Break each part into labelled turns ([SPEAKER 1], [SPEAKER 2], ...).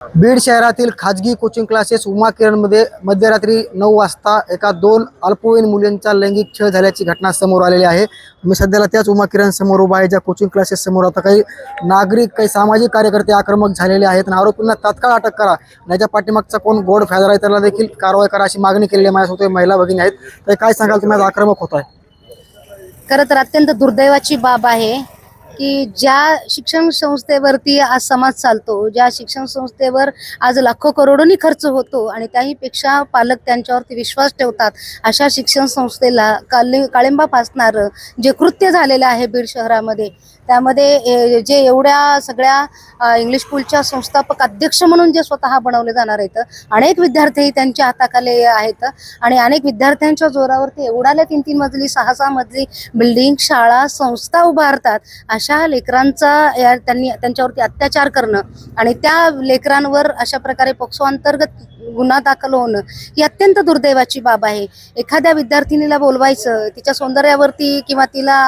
[SPEAKER 1] बीड शहरातील खाजगी coaching classes Uma किरणमध्ये मध्यरात्री नऊ वाजता एका दोन अल्पवयीन मुलींचा लैंगिक छळ झाल्याची घटना समोर आलेली आहे. मी सध्याला त्याच उमा किरण समोर उभा आहे ज्या कोचिंग क्लासेस समोर आता काही नागरिक काही सामाजिक कार्यकर्ते आक्रमक झालेले आहेत. आणि आरोपींना तात्काळ अटक करा. नाही याच्या पाठीमागचा कोण गोड फायदा आहे त्याला देखील कारवाई करा अशी मागणी केलेली आहे माझ्यासोबत महिला भगिनी आहेत. तर काय सांगाल तुम्ही? आज आक्रमक होत आहे.
[SPEAKER 2] खरं तर अत्यंत दुर्दैवाची बाब आहे. की ज्या शिक्षण संस्थेवरती आज समाज चालतो ज्या शिक्षण संस्थेवर आज लाखो करोडोनी खर्च होतो आणि त्याहीपेक्षा पालक त्यांच्यावरती विश्वास ठेवतात अशा शिक्षण संस्थेला काले काळिंबा फासणारं जे कृत्य झालेलं आहे बीड शहरामध्ये त्यामध्ये जे एवढ्या सगळ्या इंग्लिश स्कूलच्या संस्थापक अध्यक्ष म्हणून जे स्वतः बनवले जाणार आहेत अनेक विद्यार्थी त्यांच्या हाताखाली आहेत आणि अनेक विद्यार्थ्यांच्या जोरावरती एवढ्याला तीन तीन मजली सहा सहा मजली बिल्डिंग शाळा संस्था उभारतात अशा लेकरांचा या त्यांनी त्यांच्यावरती अत्याचार करणं आणि त्या लेकरांवर अशा प्रकारे पोक्सो अंतर्गत गुन्हा दाखल होणं ही अत्यंत दुर्दैवाची बाब आहे. एखाद्या विद्यार्थिनीला बोलवायचं तिच्या सौंदर्यावरती किंवा तिला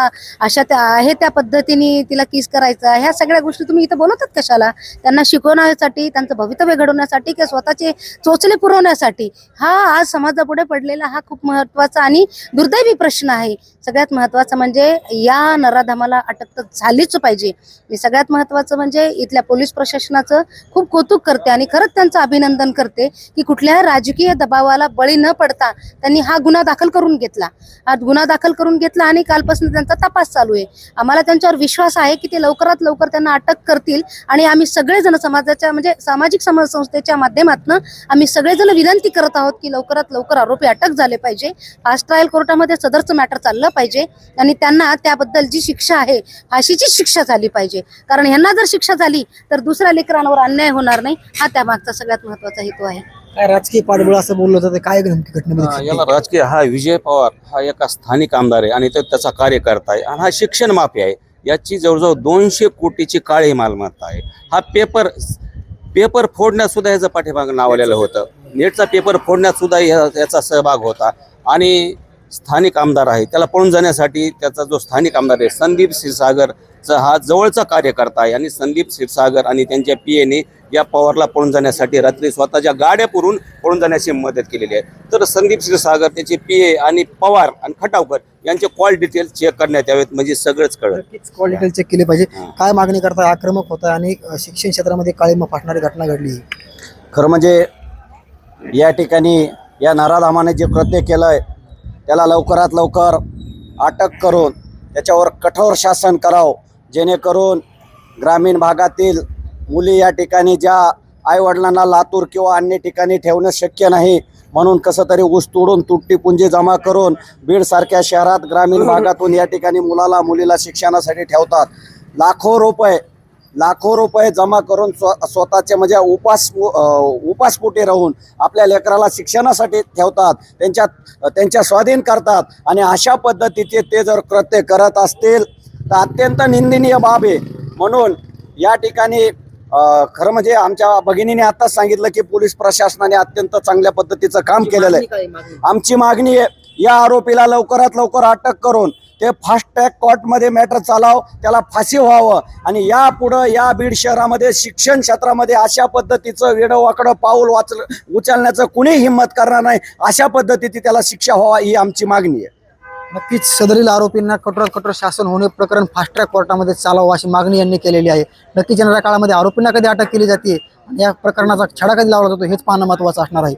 [SPEAKER 2] अशा त्या आहे त्या पद्धतीने तिला किस करायचं ह्या सगळ्या गोष्टी तुम्ही इथं बोलवतात कशाला? त्यांना शिकवण्यासाठी त्यांचं भवितव्य घडवण्यासाठी किंवा स्वतःचे चोचले पुरवण्यासाठी हा आज समाजापुढे पडलेला हा खूप महत्त्वाचा आणि दुर्दैवी प्रश्न आहे. सगळ्यात महत्वाचं म्हणजे या नराधमाला अटक तर झालीच पाहिजे. मी सगळ्यात महत्वाचं म्हणजे इथल्या पोलीस प्रशासनाचं खूप कौतुक करते आणि खरंच त्यांचं अभिनंदन करते. की कुठल्या राजकीय दबावाला बळी न पडता त्यांनी हा गुन्हा दाखल करून घेतला. हा गुन्हा दाखल करून घेतला आणि कालपासून त्यांचा तपास चालू आहे. आम्हाला त्यांच्यावर विश्वास आहे की ते लवकरात लवकर त्यांना अटक करतील आणि आम्ही सगळेजण समाजाच्या म्हणजे सामाजिक समाज संस्थेच्या माध्यमातून आम्ही सगळेजण विनंती करत आहोत की लवकरात लवकर आरोपी अटक झाले पाहिजे. फास्ट ट्रायल कोर्टामध्ये सदरचं मॅटर चाललं पाहिजे आणि त्यांना त्याबद्दल जी शिक्षा आहे फाशीचीच शिक्षा झाली पाहिजे. कारण ह्यांना जर शिक्षा झाली तर दुसऱ्या लेकरांवर अन्याय होणार नाही. हा त्यामागचा सगळ्यात महत्त्वाचा हेतू आहे.
[SPEAKER 1] काय राजकीय पाठबळ असं बोललं होतं ते काय नेमकी घटनेमध्ये
[SPEAKER 3] हा,
[SPEAKER 1] घडली?
[SPEAKER 3] याला राजकीय हा विजय पवार हा एका स्थानिक आमदार आहे आणि तो त्याचा कार्यकर्ता आहे आणि हा शिक्षण माफी आहे. याची जवळजवळ दोनशे कोटीची काळी मालमत्ता आहे. हा पेपर पेपर फोडण्यात सुद्धा याचं पाठीमाग नाव आलेलं होतं. नेटचा पेपर फोडण्यात सुद्धा याचा सहभाग होता. आणि स्थानिक आमदार आहे त्याला पळून जाण्यासाठी त्याचा जो स्थानिक आमदार आहे संदीप क्षीरसागरचा हा जवळचा कार्यकर्ता आहे आणि संदीप क्षीरसागर आणि त्यांच्या पीएने या पवारला पळून जाण्यासाठी रात्री स्वतःच्या गाड्या पुरून पळून जाण्याची मदत केलेली आहे. तर संदीप क्षीरसागर त्याचे पीए आणि पवार आणि खटावकर यांचे कॉल डिटेल चेक करण्यात यावेत म्हणजे सगळंच कळत
[SPEAKER 1] कॉल डिटेल चेक केली पाहिजे. काय मागणी करता आक्रमक होत आहे आणि शिक्षण क्षेत्रामध्ये काळीमा फासणारी घटना घडली
[SPEAKER 4] खरं म्हणजे या ठिकाणी या नराधामाने जे कृत्य केलं आहे त्याला लवकरात लवकर अटक करून त्याच्यावर कठोर शासन करावं जेणेकरून ग्रामीण भागातील मुली या ठिकाणी ज्या आईवडिलांना लातूर किंवा अन्य ठिकाणी ठेवणं शक्य नाही म्हणून कसं तरी ऊस तोडून तुटती पुंजी जमा करून बीडसारख्या शहरात ग्रामीण भागातून या ठिकाणी मुलाला मुलीला शिक्षणासाठी ठेवतात. लाखो रुपये लाखो रुपये जमा करून स्व स्वतःचे म्हणजे उपास उपासपोटी राहून आपल्या लेकराला शिक्षणासाठी ठेवतात त्यांच्या त्यांच्या स्वाधीन करतात आणि अशा पद्धतीचे ते जर कृत्य करत असतील तर अत्यंत निंदनीय बाब आहे. म्हणून या ठिकाणी खरं म्हणजे आमच्या भगिनीने आताच सांगितलं की पोलीस प्रशासनाने अत्यंत चांगल्या पद्धतीचं काम केलेलं आहे. आमची मागणी आहे या आरोपीला लवकरात लवकर अटक करून ते फास्ट ट्रॅक कोर्टमध्ये मॅटर चालाव त्याला फाशी व्हावं आणि यापुढं या बीड शहरामध्ये शिक्षण क्षेत्रामध्ये अशा पद्धतीचं वेडं वाकडं पाऊल वाचल उचलण्याचं कुणी हिंमत करणार नाही अशा पद्धतीची त्याला शिक्षा व्हावा ही आमची मागणी आहे.
[SPEAKER 1] नक्कीच सदरील आरोपींना कठोरात कठोर शासन होणे प्रकरण फास्ट ट्रॅक कोर्टामध्ये चालावं अशी मागणी यांनी केलेली आहे. नक्कीच येणाऱ्या काळामध्ये आरोपींना कधी अटक केली जाते या प्रकरणाचा छडा कधी लावला जातो हेच पाहणं महत्वाचं असणार आहे.